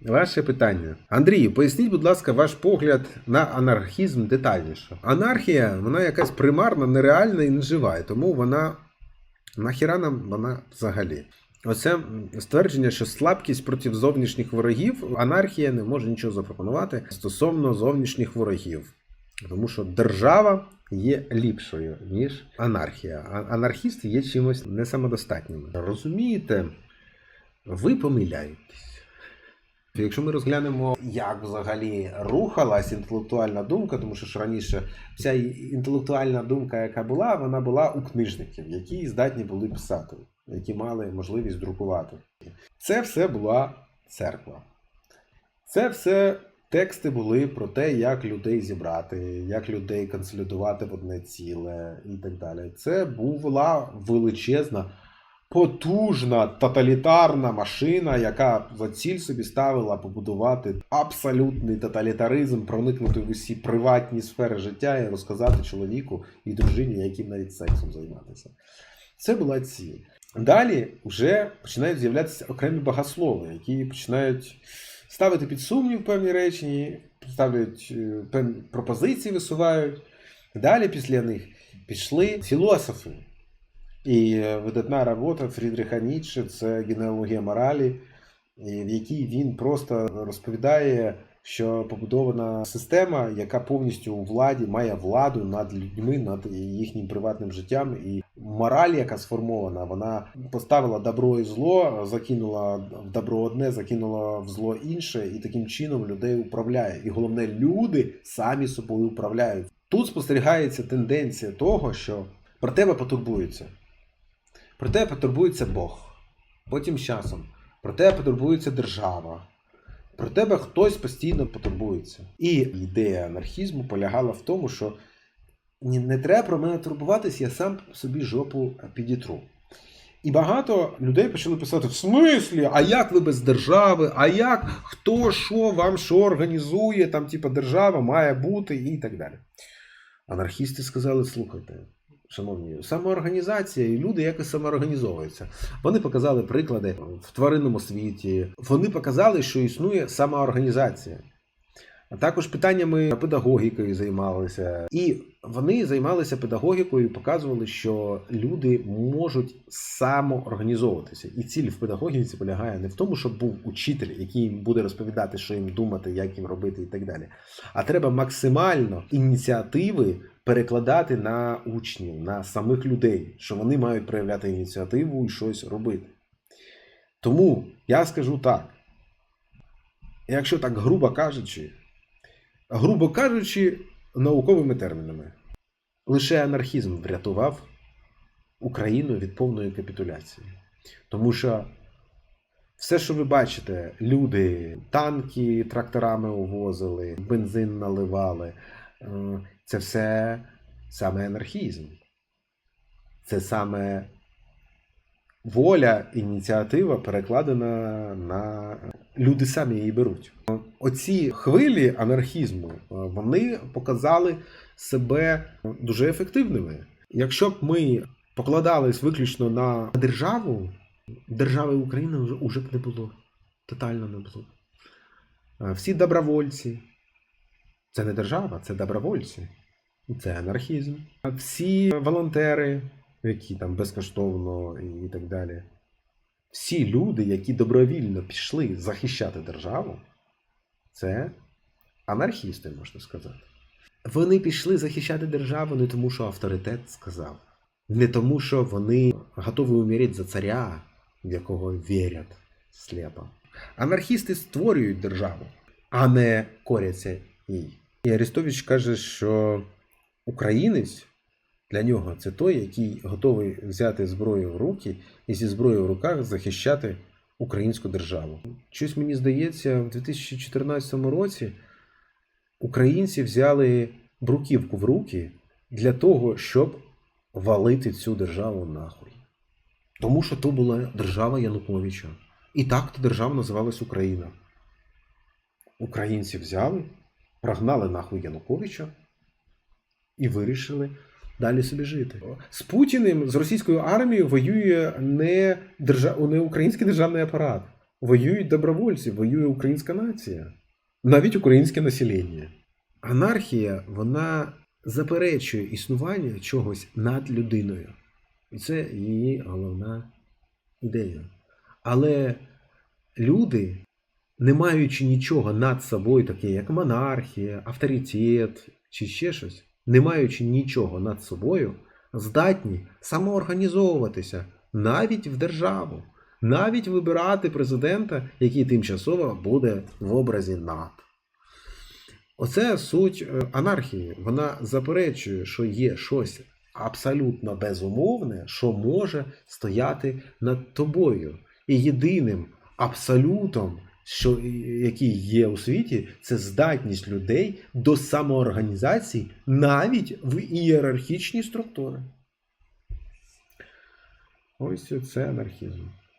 Ваше питання. Андрію, поясніть, будь ласка, ваш погляд на анархізм детальніше. Анархія, вона якась примарна, нереальна і нежива, і тому вона нахіра нам вона взагалі. Оце ствердження, що слабкість проти зовнішніх ворогів, анархія не може нічого запропонувати стосовно зовнішніх ворогів. Тому що держава є ліпшою, ніж анархія. А анархісти є чимось не самодостатніми. Розумієте, ви помиляєтесь. Якщо ми розглянемо, як взагалі рухалась інтелектуальна думка, тому що ж раніше вся інтелектуальна думка, яка була, вона була у книжників, які здатні були писати, які мали можливість друкувати. Це все була церква. Це все тексти були про те, як людей зібрати, як людей консолідувати в одне ціле і так далі. Це була величезна потужна тоталітарна машина, яка за ціль собі ставила побудувати абсолютний тоталітаризм, проникнути в усі приватні сфери життя і розказати чоловіку і дружині, яким навіть сексом займатися. Це була ціль. Далі вже починають з'являтися окремі богослови, які починають ставити під сумнів певні речі, ставлять е, певні пропозиції, висувають. Далі після них пішли філософи. І видатна робота Фрідріха Ніцше це генеалогія моралі, в якій він просто розповідає, що побудована система, яка повністю у владі має владу над людьми, над їхнім приватним життям. І мораль, яка сформована, вона поставила добро і зло, закинула в добро одне, закинула в зло інше, і таким чином людей управляє. І головне, люди самі собою управляють. Тут спостерігається тенденція того, що про тебе потурбуються. Про тебе потурбується Бог. Потім часом. Про тебе потурбується держава. Про тебе хтось постійно потурбується. І ідея анархізму полягала в тому, що не треба про мене турбуватись, я сам собі жопу підітру. І багато людей почали писати: в смислі, а як ви без держави? А як хто що вам що організує? Там, типа, держава має бути і так далі. Анархісти сказали: слухайте, шановні, самоорганізація і люди якось самоорганізовуються. Вони показали приклади в тваринному світі. Вони показали, що існує самоорганізація. А також питаннями педагогікою займалися. І вони займалися педагогікою і показували, що люди можуть самоорганізовуватися. І ціль в педагогіці полягає не в тому, щоб був учитель, який їм буде розповідати, що їм думати, як їм робити і так далі. А треба максимально ініціативи перекладати на учнів, на самих людей, що вони мають проявляти ініціативу і щось робити. Тому я скажу так. Якщо так грубо кажучи, грубо кажучи, науковими термінами, лише анархізм врятував Україну від повної капітуляції. Тому що все, що ви бачите, люди танки тракторами увозили, бензин наливали, е, це все саме анархізм. Це саме воля, ініціатива перекладена на люди самі її беруть. Оці хвилі анархізму е, вони показали себе дуже ефективними. Якщо б ми покладались виключно на державу, держави України вже, б не було. Тотально не було. Е, Всі добровольці. Це не держава, це добровольці. Це анархізм. А всі волонтери, які там безкоштовно і так далі. Всі люди, які добровільно пішли захищати державу, це анархісти, можна сказати. Вони пішли захищати державу не тому, що авторитет сказав, не тому, що вони готові умереть за царя, в якого вірять сліпо. Анархісти створюють державу, а не коряться їй. І Арестович каже, що українець для нього це той, який готовий взяти зброю в руки і зі зброєю в руках захищати українську державу. Щось мені здається, в 2014 році українці взяли бруківку в руки для того, щоб валити цю державу нахуй. Тому що то була держава Януковича. І так та держава називалась Україна. Українці взяли, прогнали нахуй Януковича і вирішили далі собі жити. З Путіним, з російською армією воює не, держа... не український державний апарат, воюють добровольці, воює українська нація, навіть українське населення. Анархія, вона заперечує існування чогось над людиною. І це її головна ідея. Але люди, не маючи нічого над собою, таке як монархія, авторитет чи ще щось, не маючи нічого над собою, здатні самоорганізовуватися навіть в державу, навіть вибирати президента, який тимчасово буде в образі над. Оце суть е, анархії. Вона заперечує, що є щось абсолютно безумовне, що може стояти над тобою. І єдиним абсолютом, що, який є у світі, це здатність людей до самоорганізації навіть в ієрархічній структури. Ось це анархізм.